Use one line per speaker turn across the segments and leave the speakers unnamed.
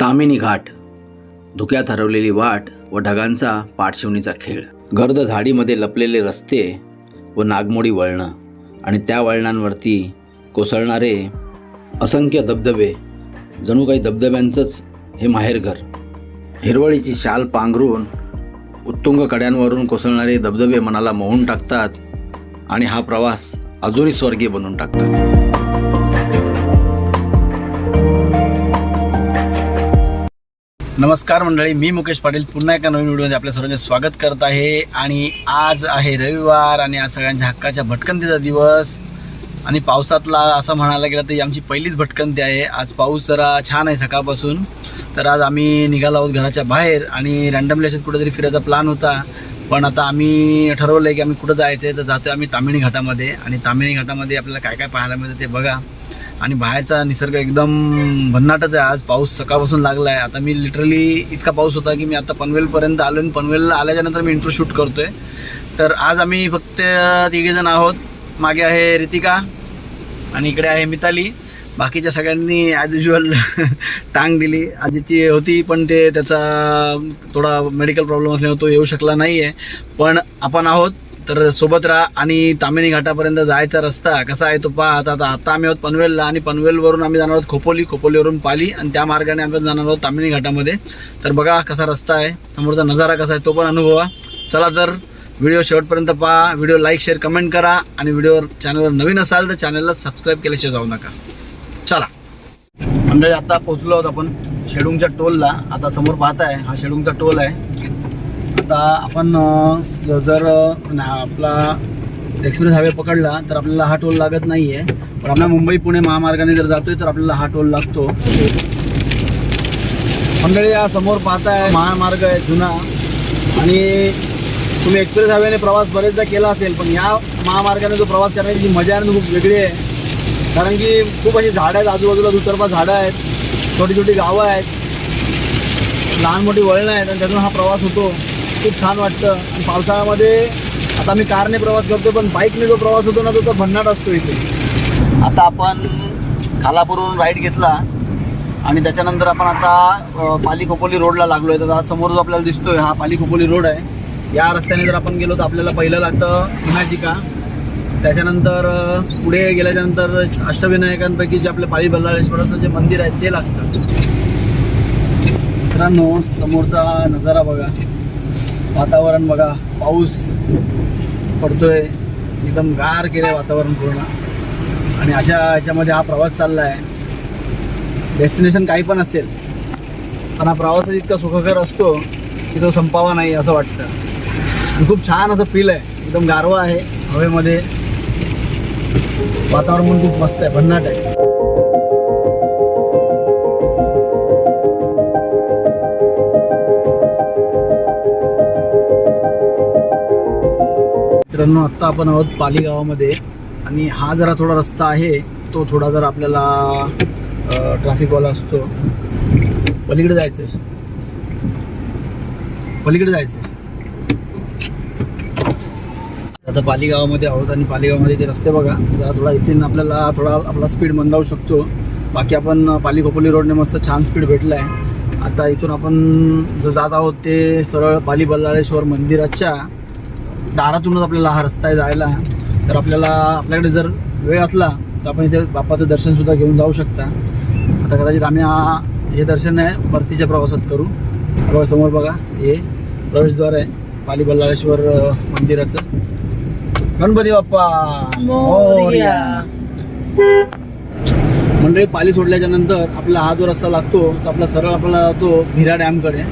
तामिनी घाट. धुक्यात हरवलेली वाट व ढगांचा पाठशिवणीचा खेळ. गर्द झाडीमध्ये लपलेले रस्ते व नागमोडी वळणं आणि त्या वळणांवरती कोसळणारे असंख्य धबधबे जणू काही धबधब्यांचंच हे माहेरघर हिरवळीची शाल पांघरून उत्तुंग कड्यांवरून कोसळणारे धबधबे मनाला मोहून टाकतात आणि हा प्रवास अजूनही स्वर्गीय बनवून टाकतात. नमस्कार मंडळी मी मुकेश पाटील. पुन्हा एका नवीन व्हिडिओमध्ये आपल्या सर्वांचे स्वागत करत आहे. आणि आज आहे रविवार आणि आज सगळ्यांच्या हक्काच्या भटकंतीचा दिवस. आणि पावसातला असं म्हणायला गेलं तर ही आमची पहिलीच भटकंती आहे. आज पाऊस जरा छान आहे सकाळपासून. तर आज आम्ही निघालो आहोत घराच्या बाहेर आणि रँडमली असेच कुठेतरी फिरायचा प्लॅन होता. पण आता आम्ही ठरवलं आहे की आम्ही कुठं जायचं आहे तर जातो आम्ही तामिणी घाटामध्ये. आणि तामिणी घाटामध्ये आपल्याला काय काय पाहायला मिळतं ते बघा. आणि बाहेरचा निसर्ग एकदम भन्नाटच आहे. आज पाऊस सकाळपासून लागला आहे आता मी लिटरली इतका पाऊस होता की मी आता पनवेलपर्यंत आलो आणि पनवेलला आल्याच्यानंतर मी इंट्रो शूट आहे तर आज आम्ही फक्त तिघेजण आहोत. मागे आहे रितिका आणि इकडे आहे मिताली. बाकीच्या सगळ्यांनी ॲज युजल टांग दिली. आजीची होती पण ते त्याचा थोडा मेडिकल प्रॉब्लेम असल्यामुळे तो येऊ शकला नाही आहे पण आपण आहोत तर सोबत राहा आणि तामिनी घाटापर्यंत जायचा रस्ता कसा आहे तो पहा. आता आता आम्ही आहोत पनवेलला आणि पनवेलवरून आम्ही जाणार आहोत खोपोली खोपोलीवरून पाली आणि त्या मार्गाने आम्ही जाणार आहोत तामिनी घाटामध्ये. तर बघा कसा रस्ता आहे समोरचा नजारा कसा आहे तो पण अनुभवा. चला तर व्हिडिओ शेवटपर्यंत पहा. व्हिडिओ लाईक शेअर कमेंट करा आणि व्हिडिओ चॅनलवर नवीन असाल तर चॅनलला सबस्क्राईब केल्याशिवाय जाऊ नका. चला. मंडळी आता पोहोचलो आहोत आपण शेडूंगच्या टोलला. आता समोर पाहताय हा शेडूंगचा टोल आहे. आता आपण जर आपला एक्सप्रेस हायवे पकडला तर आपल्याला हा टोल लागत नाही आहे पण आपल्या मुंबई पुणे महामार्गाने जर जातोय तर आपल्याला हा टोल लागतो. मंडळी या समोर पाहताय महामार्ग आहे जुना. आणि तुम्ही एक्सप्रेस हायवेने प्रवास बरेचदा केला असेल पण या महामार्गाने जो प्रवास करण्याची जी मजा आहे खूप वेगळी आहे. कारण की खूप अशी झाडं आहेत आजूबाजूला दुतर्फा झाडं आहेत छोटी छोटी गावं आहेत लहान मोठी वळणं आहेत आणि त्यातून हा प्रवास होतो. खूप छान वाटतं. पावसाळ्यामध्ये आता मी कारने प्रवास करतो पण बाईकने जो प्रवास होतो ना तो तर भन्नाट असतो इथे. आता आपण खालापूरवरून राईड घेतला आणि त्याच्यानंतर आपण आता पाली खोपोली रोडला लागलो आहे तर समोर जो आपल्याला दिसतोय हा पाली खोपोली रोड आहे. या रस्त्याने जर आपण गेलो तर आपल्याला पहिलं लागतं हिमाचिका. त्याच्यानंतर पुढे गेल्याच्यानंतर अष्टविनायकांपैकी जे आपलं पाली बल्लाळेश्वराचं जे मंदिर आहे ते लागतं. मित्रांनो समोरचा नजारा बघा. वातावरण बघा पाऊस पडतोय. एकदम गार केलं वातावरण पूर्ण. आणि अशा ह्याच्यामध्ये हा प्रवास चालला आहे डेस्टिनेशन काही पण असेल पण हा प्रवास इतका सुखकर असतो की तो संपावा नाही असं वाटतं. आणि खूप छान असं फील आहे. एकदम गारवा आहे हवेमध्ये. वातावरण पण खूप मस्त आहे. भन्नाट आहे. मित्रांनो आत्ता आपण आहोत पाली गावामध्ये आणि हा जरा थोडा रस्ता आहे तो थोडा जर आपल्याला ट्रॅफिकवाला असतो. पलीकडे जायचं आहे पलीकडे जायचं आहे आता पाली गावामध्ये आहोत आणि पाली गावामध्ये ते रस्ते बघा जरा थोडा इथून आपल्याला थोडा आपला स्पीड मंदावू शकतो. बाकी आपण पाली खोपोली रोडने मस्त छान स्पीड भेटला आहे आता इथून आपण जो जात आहोत ते सरळ पाली बल्लाळेश्वर मंदिराच्या दारातूनच आपल्याला हा रस्ता आहे. जायला तर आपल्याला आपल्याकडे जर वेळ असला तर आपण इथे बाप्पाचं दर्शन सुद्धा घेऊन जाऊ शकता. आता कदाचित आम्ही हा हे दर्शन आहे परतीच्या प्रवासात करू. बघा समोर बघा हे प्रवेशद्वार आहे पाली बल्लाळेश्वर मंदिराचं. गणपती बाप्पा. मंडळी पाली सोडल्याच्या नंतर आपला हा जो रस्ता लागतो तो आपला सरळ आपला तो भिरा डॅमकडे.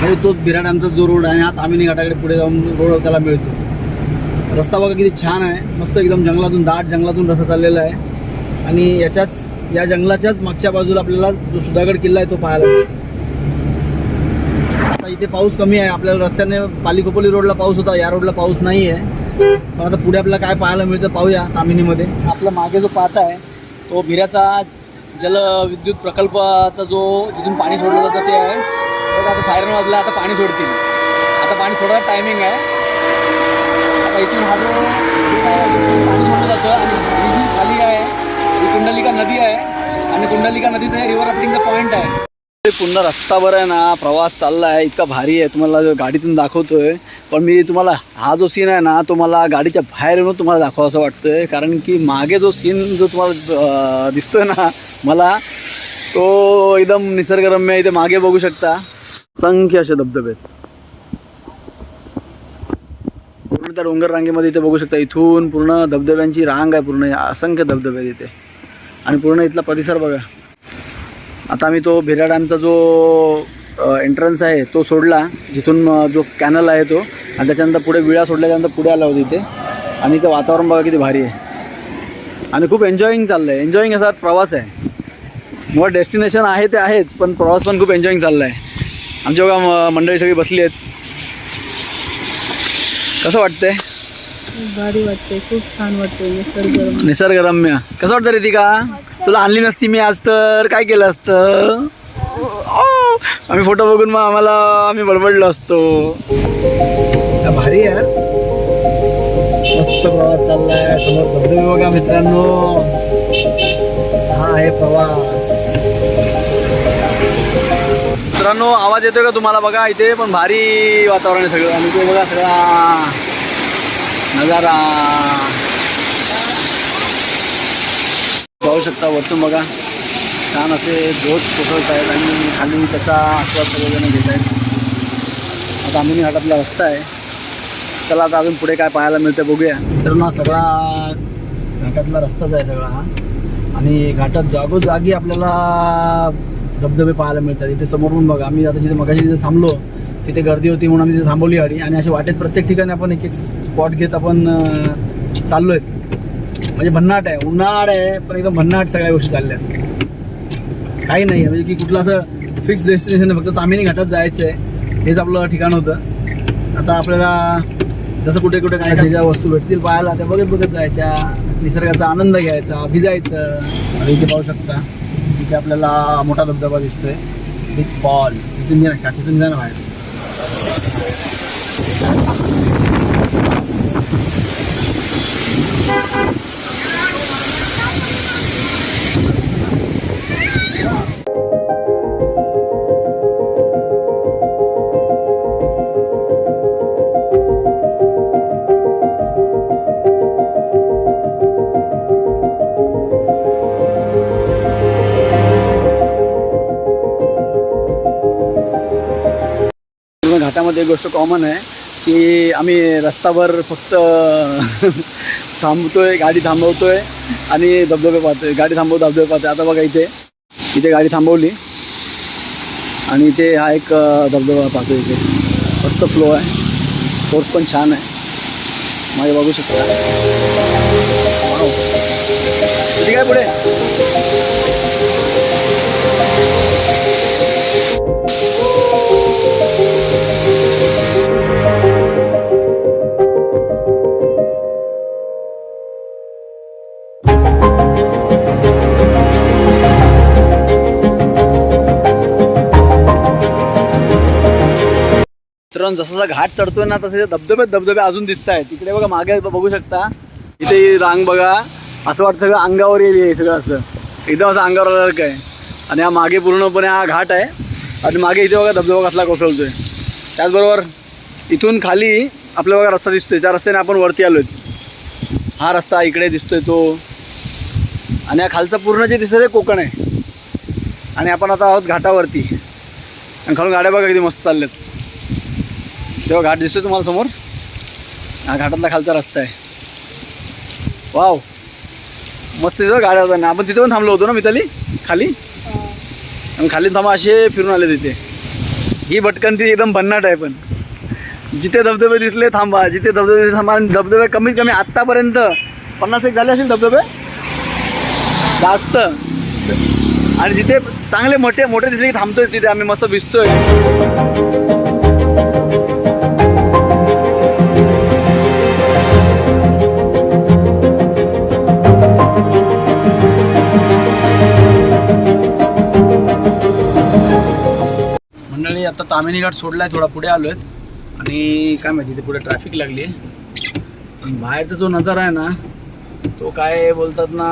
म्हणजे तोच भिरा जो रोड आहे आणि हा तामिनी घाटाकडे पुढे जाऊन रोड त्याला मिळतो. रस्ता बघा किती छान आहे. मस्त एकदम जंगलातून दाट जंगलातून रस्ता चाललेला आहे. आणि याच्याच या जंगलाच्याच मागच्या बाजूला आपल्याला जो सुधागड किल्ला आहे तो पाहायला मिळतो. आता इथे पाऊस कमी आहे. आपल्याला रस्त्याने पालीखोपोली रोडला पाऊस होता. या रोडला पाऊस नाही आहे. पण आता पुढे आपल्याला काय पाहायला मिळतं पाहूया तामिनीमध्ये. आपला मागे जो पाटा आहे तो भिऱ्याचा जलविद्युत प्रकल्पाचा जो जिथून पाणी सोडलं जातं ते आहे. बघा आता सायरन वाजलं आता पाणी सोडतील. आता पाणी सोडायला टायमिंग आहे. आता इथून हा जो पाणी सोडलं जातं आणि ही जी खाली आहे. ही कुंडलिका नदी आहे. आणि कुंडलिका नदीचं हे रिव्हर राफ्टिंगचा पॉईंट आहे. पुन्हा रस्ताभर आहे ना. प्रवास चालला आहे. इतका भारी आहे. तुम्हाला जो गाडीतून दाखवतोय. पण मी तुम्हाला हा जो सीन आहे ना तो मला गाडीच्या बाहेर येऊन तुम्हाला दाखवा असं वाटतंय. कारण की मागे जो सीन जो तुम्हाला दिसतोय ना मला तो एकदम निसर्गरम्य इथे मागे बघू शकता. असंख्य असे धबधबे आहेत. पूर्ण त्या डोंगर रांगेमध्ये इथे बघू शकता इथून पूर्ण धबधब्यांची रांग आहे पूर्ण असंख्य धबधबे आहेत इथे. आणि पूर्ण इथला परिसर बघा. आता आम्ही तो भिरा डॅमचा जो एंट्रन्स आहे तो सोडला. जिथून जो कॅनल आहे तो. आणि त्याच्यानंतर पुढे विळा सोडल्याच्यानंतर पुढे आला होता इथे. आणि इथं वातावरण बघा किती भारी आहे. आणि खूप एन्जॉईंग चाललं आहे एन्जॉईंग असा प्रवास आहे. मुळात डेस्टिनेशन आहे ते आहेच पण प्रवास पण खूप एन्जॉईंग चालला आहे आमची बघा मंडळी सगळी बसली आहेत. कसं वाटतंय?
भारी वाटते खूप छान वाटते निसर्ग
निसर्गरम्य. कसं वाटतं रे ती का तुला आणली नसती मी आज तर. काय केलं असतं? ओ, आम्ही फोटो बघून मग आम्हाला आम्ही बडबडलो असतो. भारी आहे यार. मस्त प्रवास चाललाय. समोर बघा मित्रांनो. हा आहे प्रवास. मित्रांनो आवाज येतोय का तुम्हाला? बघा इथे पण भारी वातावरण आहे सगळं. आणि ते बघा सगळा नजारा. पाहू शकता वरतून बघा. छान असे झोत कोसळत आहेत आणि खाली त्याचा आस्वाद सगळेजण घेत आहेत. आता आम्ही घाटातला रस्ता आहे. चला आता अजून पुढे काय पाहायला मिळतं बघूया. तर ना सगळा घाटातला रस्ताच आहे सगळा हा. आणि घाटात जागोजागी आपल्याला धबधबे पाहायला मिळतात. इथे समोरून बघा आम्ही आता जिथे मगाशी जिथे थांबलो तिथे गर्दी होती म्हणून आम्ही तिथे थांबवली गाडी आणि अशा वाटेत प्रत्येक ठिकाणी आपण एक एक स्पॉट घेत आपण चाललो आहेत म्हणजे भन्नाट आहे उन्हाळ आहे पण एकदम भन्नाट सगळ्या गोष्टी चालल्या आहेत काही नाही म्हणजे की कुठलं असं फिक्स डेस्टिनेशन आहे फक्त तामिनी घाटात जायचं आहे हेच आपलं ठिकाण होतं. आता आपल्याला जसं कुठे कुठे काय ज्या वस्तू भेटतील पाहायला त्या बघत बघत जायच्या. निसर्गाचा आनंद घ्यायचा भिजायचं. आणि इथे पाहू शकता. इथे आपल्याला मोठा धबधबा दिसतोय. बिग फॉल इथून जा ना काचेतून जा ना बाहेर पूर्ण भारतामध्ये एक गोष्ट कॉमन आहे की आम्ही रस्त्यावर फक्त थांबतोय गाडी थांबवतोय आणि धबधबे पाहतोय. गाडी थांबवतो धबधबे पाहतोय. आता बघा इथे इथे गाडी थांबवली. आणि इथे हा एक धबधबा पाहतो इथे. मस्त फ्लो आहे. फोर्स पण छान आहे. माझे बघू शकता. ठीक आहे काय पुढे? मित्रांनो जसा घाट चढतोय ना तसे धबधबे धबधबे अजून दिसत आहेत तिकडे बघा मागे बघू शकता. इथे रांग बघा. असं वाटतं सगळं अंगावर येईल आहे सगळं असं. एकदम असं अंगावर आल्यासारखं आहे. आणि हा मागे पूर्णपणे हा घाट आहे. आणि मागे इथे बघा धबधबा कसला कोसळतोय. त्याचबरोबर इथून खाली आपल्या बघा रस्ता दिसतोय. त्या रस्त्याने आपण वरती आलो हा रस्ता इकडे दिसतोय तो. आणि हा खालचं पूर्ण जे दिसतंय ते कोकण आहे. आणि आपण आता आहोत घाटावरती. आणि खालून गाड्या बघा किती मस्त चालल्यात. तेव्हा घाट दिसतोय तुम्हाला समोर? हा घाटातला खालचा रस्ता आहे. वाव. मस्त तिथं गाड्या ना आपण तिथे पण थांबलो होतो ना मिताली? खाली? आणि खाली थांबा असे फिरून आले तिथे. ही भटकंती एकदम भन्नाट आहे पण. जिथे धबधबे दिसले थांबा. जिथे धबधबे दिसले थांबा. आणि धबधबे कमीत कमी आत्तापर्यंत पन्नास एक झाले असेल धबधबे? जास्त. आणि जिथे चांगले मोठे मोठे दिसले की थांबतोय तिथे. आम्ही मस्त भिजतोय मंडळी आता तामिनी घाट सोडलाय थोडा पुढे आलोय. आणि काय माहिती ते पुढे ट्रॅफिक लागली पण बाहेरचा जो नजारा आहे ना तो काय बोलतात ना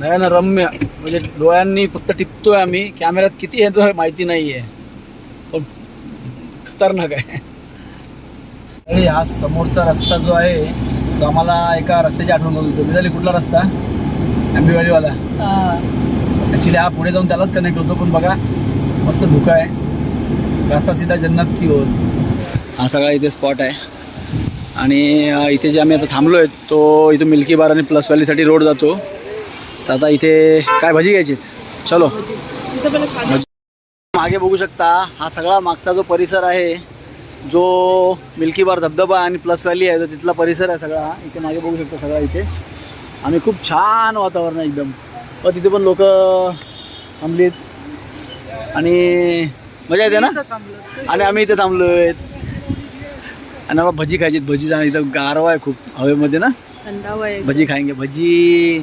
नयन रम्य. म्हणजे डोळ्यांनी फक्त टिपतोय आम्ही. कॅमेऱ्यात किती येतो माहिती नाही आहे पण खतरनाक आहे. आणि हा समोरचा रस्ता जो आहे तो आम्हाला एका रस्त्याची आठवण होतो मी झाली कुठला रस्ता? आंबेवालीवाला ॲक्च्युली हा. पुढे जाऊन त्यालाच कनेक्ट होतो. पण बघा मस्त धुका आहे. रस्ता सीधा जन्नत की ओर हा सगळा इथे स्पॉट आहे. आणि इथे जे आम्ही आता थांबलो आहे तो इथून मिल्की बार आणि प्लस व्हॅलीसाठी रोड जातो. तर आता इथे काय भजी घ्यायची? चलो. मागे बघू शकता हा सगळा मागचा जो परिसर आहे जो मिल्की बार धबधबा आणि प्लस व्हॅली आहे तो तिथला परिसर आहे सगळा. इथे मागे बघू शकता सगळा इथे. आणि खूप छान वातावरण आहे एकदम. व तिथे पण लोक थांबलीत. आणि मजा येते ना?
थांबलो.
आणि आम्ही इथे थांबलो आहेत आणि आम्हाला भजी खायची भजी इथं गारवा आहे खूप हवेमध्ये ना? भजी खायंगे भजी.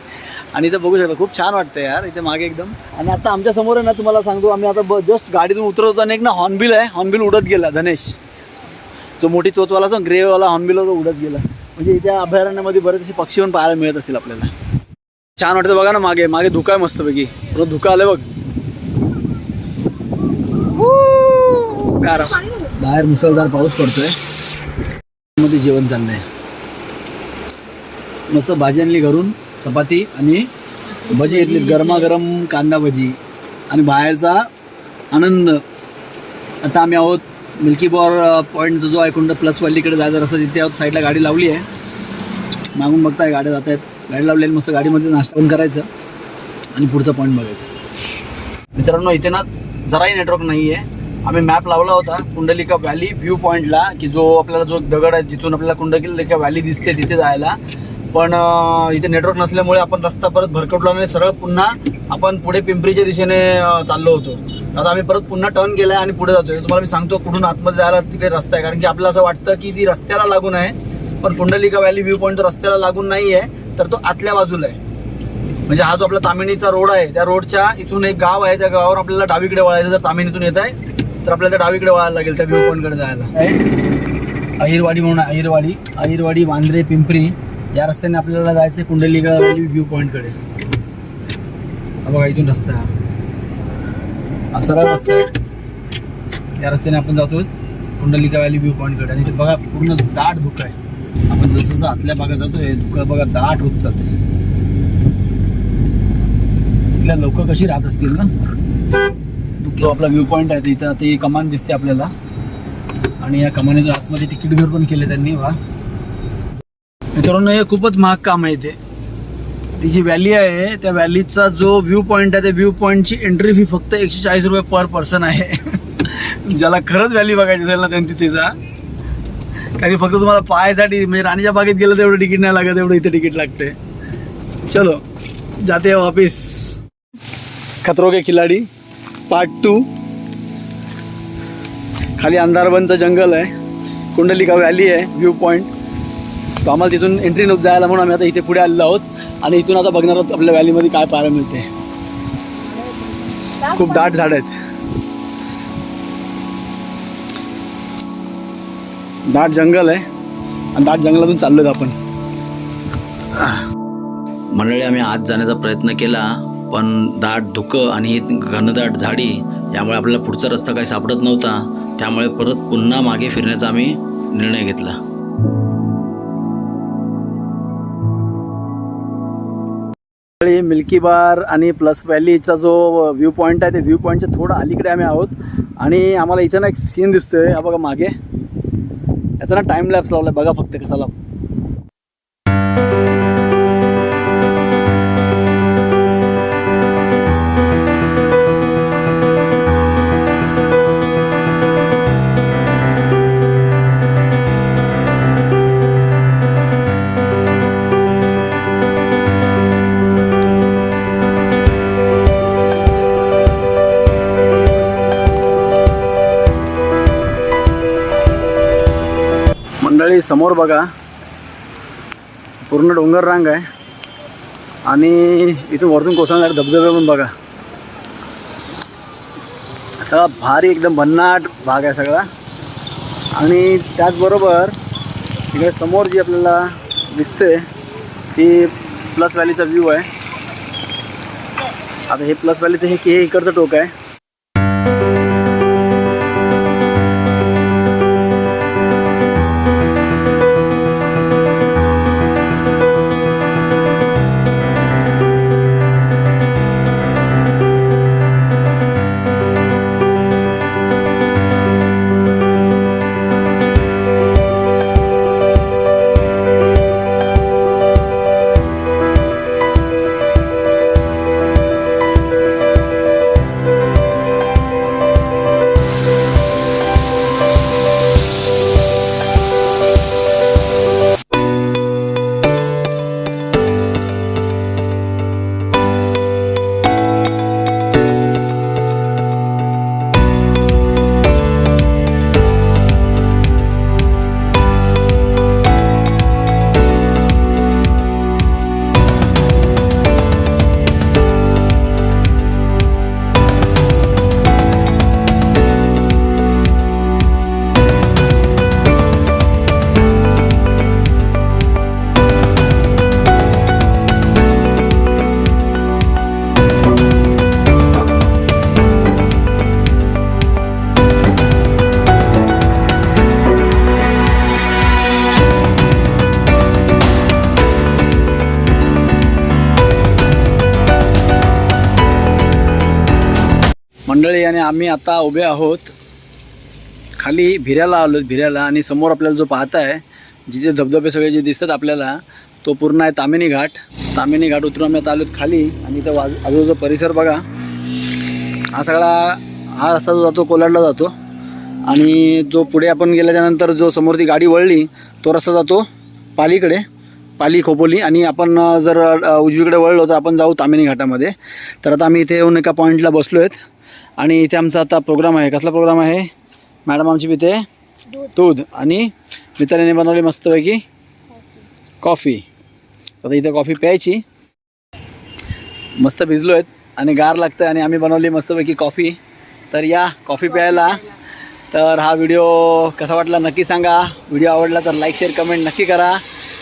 आणि इथं बघू शकता खूप छान वाटतं यार इथे मागे एकदम. आणि आता आमच्यासमोर आहे ना तुम्हाला सांगतो आम्ही आता जस्ट गाडीतून उतरत होतो आणि एक ना हॉर्नबिल आहे हॉर्नबिल उडत गेला धनेश. तो मोठी चोचवाला असो ग्रेवाला हॉर्नबिल तो उडत गेला. म्हणजे इथे अभयारण्यामध्ये बरेचसे पक्षी पण पाहायला मिळत असतील आपल्याला. छान वाटतं बघा ना मागे मागे धुका आहे मस्तपैकी. धुका आलं बघ. बाहेर मुसळधार पाऊस पडतोय. मध्ये जेवण चाललंय. मस्त भाजी आणली घरून चपाती आणि भजी घेतली गरमागरम कांदा भजी. आणि बाहेरचा आनंद. आता आम्ही आहोत मिल्की बॉर पॉईंटचा जो ऐकून प्लस वल्लीकडे जायचा रस्ता तिथे आहोत साईडला गाडी लावली आहे. मागून बघताय गाड्या जात आहेत. गाडी लावलेली मस्त गाडीमध्ये नाश्ता पण करायचं आणि पुढचा पॉईंट बघायचं. मित्रांनो इथे ना जराही नेटवर्क नाही आहे आम्ही मॅप लावला होता कुंडलिका व्हॅली व्ह्यू पॉईंटला की जो आपल्याला जो दगड आहे जिथून आपल्याला कुंडलिका व्हॅली दिसते तिथे जायला. पण इथे नेटवर्क नसल्यामुळे आपण रस्ता परत भरकटलो आणि सरळ पुन्हा आपण पुढे पिंपरीच्या दिशेने चाललो होतो. तर आता आम्ही परत पुन्हा टर्न केलाय आणि पुढे जातोय. तुम्हाला मी सांगतो कुठून आतमध्ये जायला तिकडे रस्ता आहे. कारण की आपल्याला असं वाटतं की ती रस्त्याला लागून आहे पण कुंडलिका व्हॅली व्ह्यू पॉईंट रस्त्याला लागून नाही आहे तर तो आतल्या बाजूला आहे. म्हणजे हा जो आपला तामिणीचा रोड आहे त्या रोडच्या इथून एक गाव आहे त्या गावावर आपल्याला डावीकडे वळायचं जर तामिणीतून येत आहे. तर आपल्याला डावीकडे वळायला लागेल त्या व्ह्यू पॉईंटकडे जायला. अहिरवाडी म्हणून अहिरवाडी. अहिरवाडी वांद्रे पिंपरी. या रस्त्याने आपल्याला जायचं आहे कुंडलिका व्हॅली व्ह्यू पॉईंटकडे बघा इथून रस्ता. आहे हा. हा सरळ रस्ता आहे. या रस्त्याने आपण जातो कुंडलिका व्हॅली व्ह्यू पॉईंटकडे आणि ते बघा पूर्ण दाट धुकं आहे. आपण जसं जसं आतल्या भागात जातोय धुकं बघा दाट होत जाते. इथल्या लोक कशी राहत असतील ना? जो आपला व्ह्यू पॉईंट आहे तिथं ती कमान दिसते आपल्याला. आणि या कमानीच्या आतमध्ये तिकीट घर पण केले त्यांनी वा. मित्रांनो हे खूपच महाग काम आहे इथे ती जी व्हॅली आहे त्या व्हॅलीचा जो व्ह्यू पॉईंट आहे त्या व्ह्यू पॉईंटची एंट्री फी फक्त एकशे चाळीस रुपये पर पर्सन आहे. ज्याला खरंच व्हॅली बघायची असेल ना त्यांनी तिथे जा. कारण फक्त तुम्हाला पाहायसाठी म्हणजे राणीच्या बागेत गेलं तेवढं तिकीट नाही लागत एवढं इथे तिकीट लागते. चलो जाते वापिस खतरो के खिलाडी. पार्ट टू खाली अंधारबनचं जंगल आहे. कुंडलिका व्हॅली आहे व्ह्यू पॉईंट तो आम्हाला तिथून एंट्री नव्हतं जायला म्हणून आम्ही आता इथे पुढे आलेलो आहोत. आणि इथून आता बघणार आहोत आपल्या व्हॅलीमध्ये काय पाहायला मिळते. खूप दाट झाड आहेत. दाट जंगल आहे. आणि दाट जंगलातून चाललो आपण. मंडळी आम्ही आत जाण्याचा प्रयत्न केला. पण दाट धुकं आणि घनदाट झाडी यामुळे आपल्याला पुढचा रस्ता काही सापडत नव्हता. त्यामुळे परत पुन्हा मागे फिरण्याचा आम्ही निर्णय घेतला. मिल्की बार आणि प्लस व्हॅलीचा जो व्ह्यू पॉईंट आहे ते व्ह्यू पॉईंटच्या थोडं अलीकडे आम्ही आहोत. आणि आम्हाला इथं ना एक सीन दिसतोय. हा बघा मागे. याचा ना टाइम लॅप्स लावला बघा फक्त कसा लाव समोर बघा पूर्ण डोंगर रांग आहे. आणि इथून वरतून कोसळणारे धबधबे पण बघा. सगळा भारी एकदम भन्नाट भाग आहे सगळा. आणि त्याचबरोबर इकडे समोर जी आपल्याला दिसते ती प्लस व्हॅलीचा व्ह्यू आहे. आता हे प्लस व्हॅलीचं हे की हे इकडचं टोक आहे. आम्ही आता उभे आहोत. खाली भिऱ्याला आलो भिऱ्याला. आणि समोर आपल्याला जो पाहता आहे जिथे धबधबे सगळे जे दिसतात आपल्याला तो पूर्ण आहे तामिनी घाट. तामिनी घाट उतरून आम्ही आता आलोत खाली. आणि इथं वाजू आजूबाजूचा परिसर बघा. हा सगळा हा रस्ता जो जातो कोलाडला जातो. आणि जो पुढे आपण गेल्याच्यानंतर जो समोर ती गाडी वळली तो रस्ता जातो पालीकडे पाली खोपोली. आणि आपण जर उजवीकडे वळलो तर आपण जाऊ तामिनी घाटामध्ये. तर आता आम्ही इथे येऊन एका पॉईंटला बसलो आहेत आणि इथे आमचा आता प्रोग्राम आहे. कसला प्रोग्राम आहे? मॅडम आमची पिते दूध. आणि मित्राने बनवली मस्तपैकी कॉफी. आता इथे कॉफी प्यायची. मस्त भिजलो आहेत आणि गार लागतं आणि आम्ही बनवली मस्तपैकी कॉफी. तर या कॉफी प्यायला. तर हा व्हिडिओ कसा वाटला नक्की सांगा. व्हिडिओ आवडला तर लाईक शेअर कमेंट नक्की करा.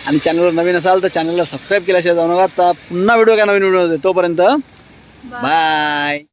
आणि चॅनलवर नवीन असाल तर चॅनलला सबस्क्राईब केल्याशिवाय जाऊ नका. पुन्हा व्हिडिओ काय नवीन व्हिडिओ तोपर्यंत. बाय